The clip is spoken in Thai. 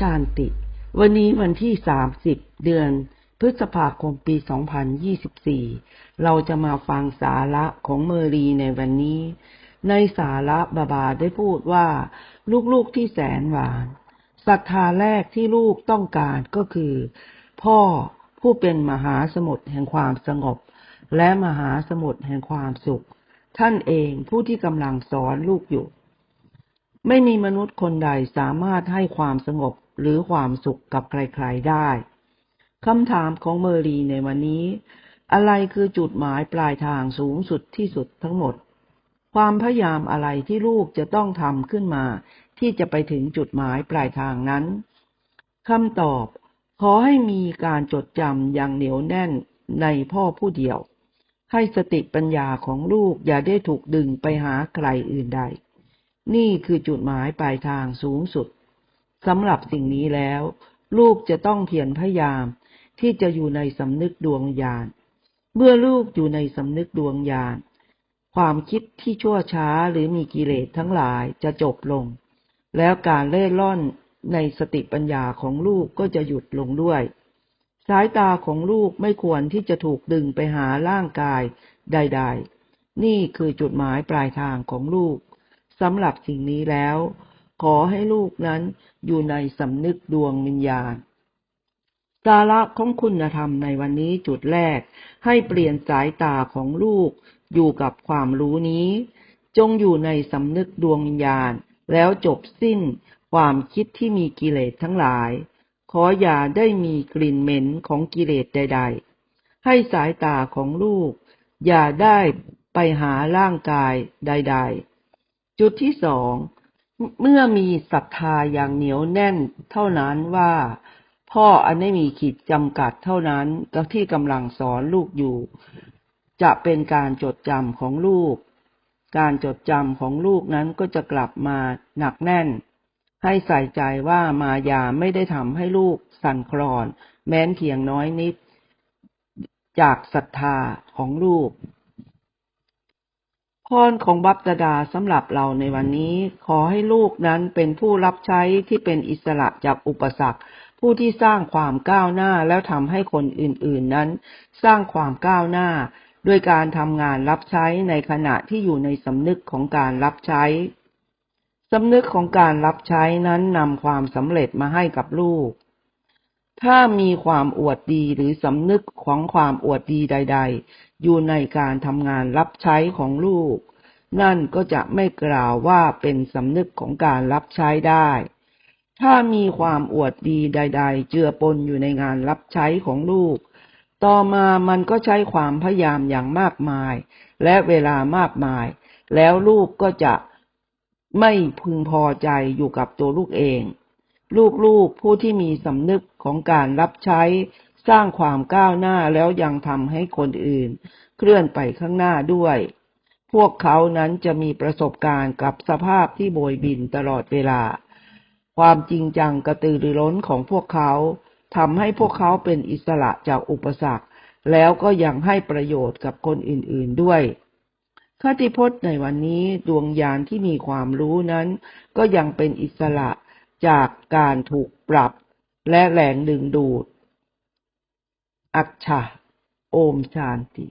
ชานติ วันนี้วันที่ 30 เดือน พฤษภาคมปี 2024 เราจะมาฟังสาระของเมอรีในวันนี้ ในสาระบาบาได้พูดว่า ลูกๆที่แสนหวานศรัทธาแรกที่ลูกต้องการก็คือ พ่อผู้เป็นมหาสมุทรแห่งความสงบ และมหาสมุทรแห่งความสุข ท่านเองผู้ที่กำลังสอนลูกอยู่ไม่มีมนุษย์คนใดสามารถให้ความสงบ หรือความสุขกับใครๆได้คำถามของเมอรีในวันนี้ อะไรคือจุดหมายปลายทางสูงสุดที่สุดทั้งหมด ความพยายามอะไรที่ลูกจะต้องทำขึ้นมา ที่จะไปถึงจุดหมายปลายทางนั้นคำตอบ ขอให้มีการจดจำอย่างเหนียวแน่นในพ่อผู้เดียว ให้สติปัญญาของลูกอย่าได้ถูกดึงไปหาใครอื่นใด นี่คือจุดหมายปลายทางสูงสุด สำหรับสิ่งนี้แล้ว ลูกจะต้องเพียรพยายาม ที่จะอยู่ในสำนึกดวงญาณ เมื่อลูกอยู่ในสำนึกดวงญาณ ความคิดที่ชั่วช้าหรือมีกิเลสทั้งหลายจะจบลง แล้วการเล่ร่อนในสติปัญญาของลูกก็จะหยุดลงด้วย สายตาของลูกไม่ควรที่จะถูกดึงไปหาร่างกายใด ๆ นี่คือจุดหมายปลายทางของลูกสำหรับสิ่งนี้แล้ว ขอให้ลูกนั้นอยู่ในสำนึกดวงวิญญาณสาระของคุณธรรมในวันนี้จุดแรก ให้เปลี่ยนสายตาของลูกอยู่กับความรู้นี้ จงอยู่ในสำนึกดวงวิญญาณ แล้วจบสิ้นความคิดที่มีกิเลสทั้งหลาย ขออย่าได้มีกลิ่นเหม็นของกิเลสใด ๆ ให้สายตาของลูก อย่าได้ไปหาร่างกายใด ๆ จุดที่สอง เมื่อมีศรัทธาอย่างเหนียวแน่นเท่านั้นว่า พ่ออันไม่มีขีดจำกัดเท่านั้นที่กำลังสอนลูกอยู่ จะเป็นการจดจำของลูก การจดจำของลูกนั้นก็จะกลับมาหนักแน่น ให้ใส่ใจว่ามายาไม่ได้ทำให้ลูกสั่นคลอน แม้นเพียงน้อยนิด จากศรัทธาของลูก พรของบัพตดาสำหรับเราในวันนี้ ขอให้ลูกนั้นเป็นผู้รับใช้ที่เป็นอิสระจากอุปสรรค ผู้ที่สร้างความก้าวหน้าแล้วทำให้คนอื่นๆนั้น สร้างความก้าวหน้า ด้วยการทำงานรับใช้ในขณะที่อยู่ในสำนึกของการรับใช้สำนึกของการรับใช้นั้นนำความสำเร็จมาให้กับลูก ถ้ามีความอวดดีหรือสำนึกของความอวดดีใด ๆ อยู่ในการทำงานรับใช้ของลูก นั่นก็จะไม่กล่าวว่าเป็นสำนึกของการรับใช้ได้ ถ้ามีความอวดดีใด ๆ เจือปนอยู่ในงานรับใช้ของลูก ต่อมามันก็ใช้ความพยายามอย่างมากมาย และเวลามากมาย แล้วลูกก็จะไม่พึงพอใจอยู่กับตัวลูกเอง ลูกๆผู้ที่มีสำนึกของการรับใช้ สร้างความก้าวหน้าแล้วยังทำให้คนอื่น เคลื่อนไปข้างหน้าด้วย พวกเขานั้นจะมีประสบการณ์กับสภาพที่โบยบินตลอดเวลา ความจริงจังกระตือรือร้นของพวกเขาทำให้พวกเขาเป็นอิสระจากอุปสรรค แล้วก็ยังให้ประโยชน์กับคนอื่นๆด้วยคติพจน์ในวันนี้ดวงยานที่มีความรู้นั้น ก็ยังเป็นอิสระ จากการถูกปรับและแรงดึงดูด อัจฉาโอมชานติ